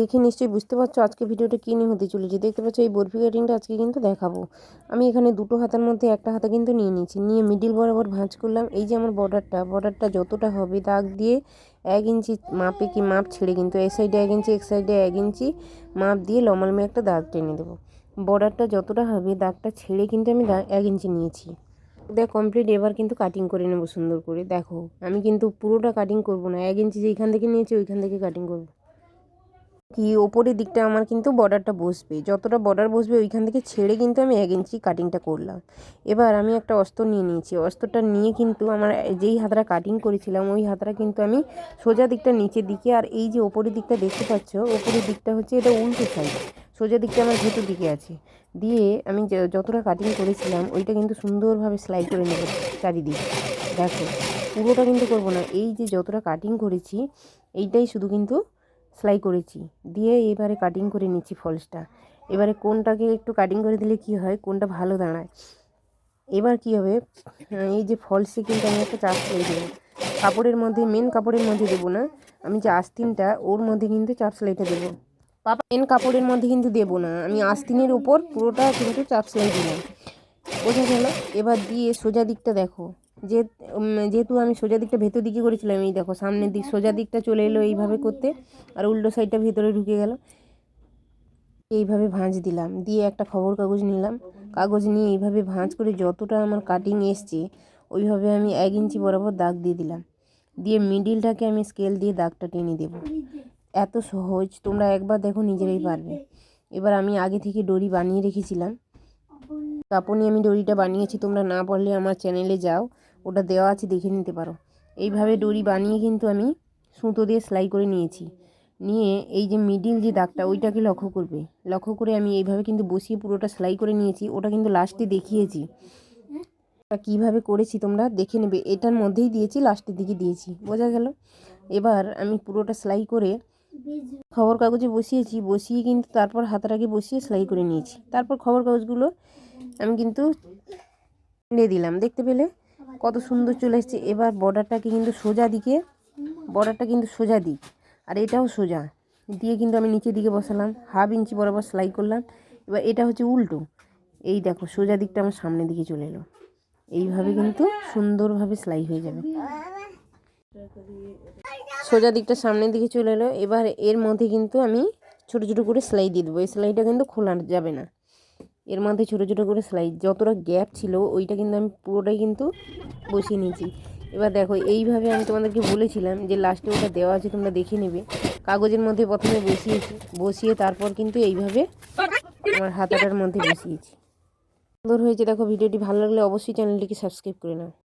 দেখে নিশ্চয়ই বুঝতে পারছ আজকে ভিডিওটা কী নিয়ে হতে চলেছে। দেখতে পাচ্ছ এই বরফি কাটিংটা আজকে কিন্তু দেখাবো। আমি এখানে দুটো হাতার মধ্যে একটা হাতা কিন্তু নিয়ে নিয়েছি। নিয়ে মিডিল বরাবর ভাঁজ করলাম। এই যে আমার বর্ডারটা বর্ডারটা যতটা হবে দাগ দিয়ে এক ইঞ্চি মাপে কি মাপ ছেড়ে কিন্তু এই সাইডে এক ইঞ্চি, এক সাইডে এক ইঞ্চি মাপ দিয়ে লমালমে একটা দাগ টেনে দেবো। বর্ডারটা যতটা হবে দাগটা ছেড়ে কিন্তু আমি এক ইঞ্চি নিয়েছি। দেখ কমপ্লিট এবার কিন্তু কাটিং করে নেব সুন্দর করে। দেখো, আমি কিন্তু পুরোটা কাটিং করব না। এক ইঞ্চি যেইখান থেকে নিয়েছি, ওইখান থেকে কাটিং করব। কি ওপরের দিকটা আমার কিন্তু বর্ডারটা বসবে। যতটা বর্ডার বসবে, ওইখান থেকে ছেড়ে কিন্তু আমি এক ইঞ্চি কাটিংটা করলাম। এবার আমি একটা অস্ত্র নিয়ে নিয়েছি। অস্ত্রটা নিয়ে কিন্তু আমার যেই হাতটা কাটিং করেছিলাম, ওই হাতটা কিন্তু আমি সোজা দিকটা নিচের দিকে আর এই যে ওপরের দিকটা দেখতে পাচ্ছ, ওপরের দিকটা হচ্ছে এটা উল্টো সাইড সোজা দিকটা আমার ভেতর দিকে আছে। দিয়ে আমি যতটা কাটিং করেছিলাম, ওইটা কিন্তু সুন্দরভাবে সেলাই করে নেব চারিদিক। দেখো, পুরোটা কিন্তু করব না। এই যে যতটা কাটিং করেছি, এইটাই শুধু কিন্তু সেলাই করেছি। দিয়ে এবারে কাটিং করে নিচ্ছি ফলসটা। এবারে কোনটাকে একটু কাটিং করে দিলে কি হয়, কোনটা ভালো দাঁড়ায়। এবার কি হবে, এই যে ফলসে কিন্তু আমি একটা চাপ সেলাই দেবো কাপড়ের মধ্যে মেন কাপড়ের মধ্যে দেবো না, আমি যে আস্তিনটা, ওর মধ্যে কিন্তু চাপ সেলাইটা দেবো। পাপা মেন কাপড়ের মধ্যে কিন্তু দেবো না, আমি আস্তিনের উপর পুরোটা কিন্তু চাপ সেলাই দিলাম। বোঝা গেল? এবার দিয়ে সোজা দিকটা দেখো। যে যেহেতু আমি সোজা দিকটা ভেতর দিকে করেছিলাম, এই দেখো, সামনের দিক, সোজা দিকটা চলে এলো এইভাবে করতে, আর উল্টো সাইডটা ভেতরে ঢুকে গেল। এইভাবে ভাঁজ দিলাম, দিয়ে একটা খবর কাগজ নিলাম। কাগজ নিয়ে এইভাবে ভাঁজ করে যতটা আমার কাটিং এসছে, ওইভাবে আমি এক ইঞ্চি বরাবর দাগ দিয়ে দিলাম। দিয়ে মিডিলটাকে আমি স্কেল দিয়ে দাগটা টেনে দেব। এত সহজ, তোমরা একবার দেখো নিজেরাই পারবে। এবার আমি আগে থেকে ডরি বানিয়ে রেখেছিলাম। কাপড় নিয়ে আমি ডরিটা বানিয়েছি, তোমরা না পারলে আমার চ্যানেলে যাও, ওটা দেওয়া আছে, দেখে নিতে পারো। এইভাবে ডরি বানিয়ে কিন্তু আমি সুতো দিয়ে সেলাই করে নিয়েছি। নিয়ে এই যে মিডিল যে দাগটা, ওইটাকে লক্ষ্য করবে। লক্ষ্য করে আমি এইভাবে কিন্তু বসিয়ে পুরোটা সেলাই করে নিয়েছি, ওটা কিন্তু লাস্টে দেখিয়েছি। কীভাবে করেছি তোমরা দেখে নেবে, এটার মধ্যেই দিয়েছি লাস্টের দিকে দিয়েছি, বোঝা গেল? এবার আমি পুরোটা সেলাই করে খবর কাগজে বসিয়েছি, বসিয়ে কিন্তু তারপর হাতাটাকে বসিয়ে সেলাই করে নিয়েছি। তারপর খবর কাগজগুলো আমি কিন্তু কিনে দিলাম। দেখতে পেলে? কত সুন্দর চলে এসছে। এবার বর্ডারটাকে কিন্তু সোজা দিকে, বর্ডারটা কিন্তু সোজা দিক। আর এটাও সোজা। দিয়ে কিন্তু আমি নিচের দিকে বসালাম। হাফ ইঞ্চি বরাবর সেলাই করলাম। এবার এটা হচ্ছে উল্টো। এই দেখো, সোজা দিকটা আমার সামনের দিকে চলে এলো। এইভাবে কিন্তু সুন্দরভাবে সেলাই হয়ে যাবে। সোজা দিকটা সামনের দিকে চলে এলো। এবার এর মধ্যে কিন্তু আমি ছোটো ছোটো করে সেলাই দিয়ে দেবো। এই সেলাইটা কিন্তু খোলা যাবে না। এর মধ্যে ছোটো ছোটো করে সেলাই যতটা গ্যাপ ছিল ওইটা কিন্তু আমি পুরোটাই কিন্তু বসিয়ে নিয়েছি। এবার দেখো, এইভাবে আমি তোমাদেরকে বলেছিলাম যে লাস্টে ওটা দেওয়া আছে, তোমরা দেখে নেবে। কাগজের মধ্যে প্রথমে বসিয়েছি, বসিয়ে তারপর কিন্তু এইভাবে আমার হাতাটার মধ্যে বসিয়েছি। সুন্দর হয়েছে, দেখো, ভিডিওটি ভালো লাগলে অবশ্যই চ্যানেলটিকে সাবস্ক্রাইব করে নাও।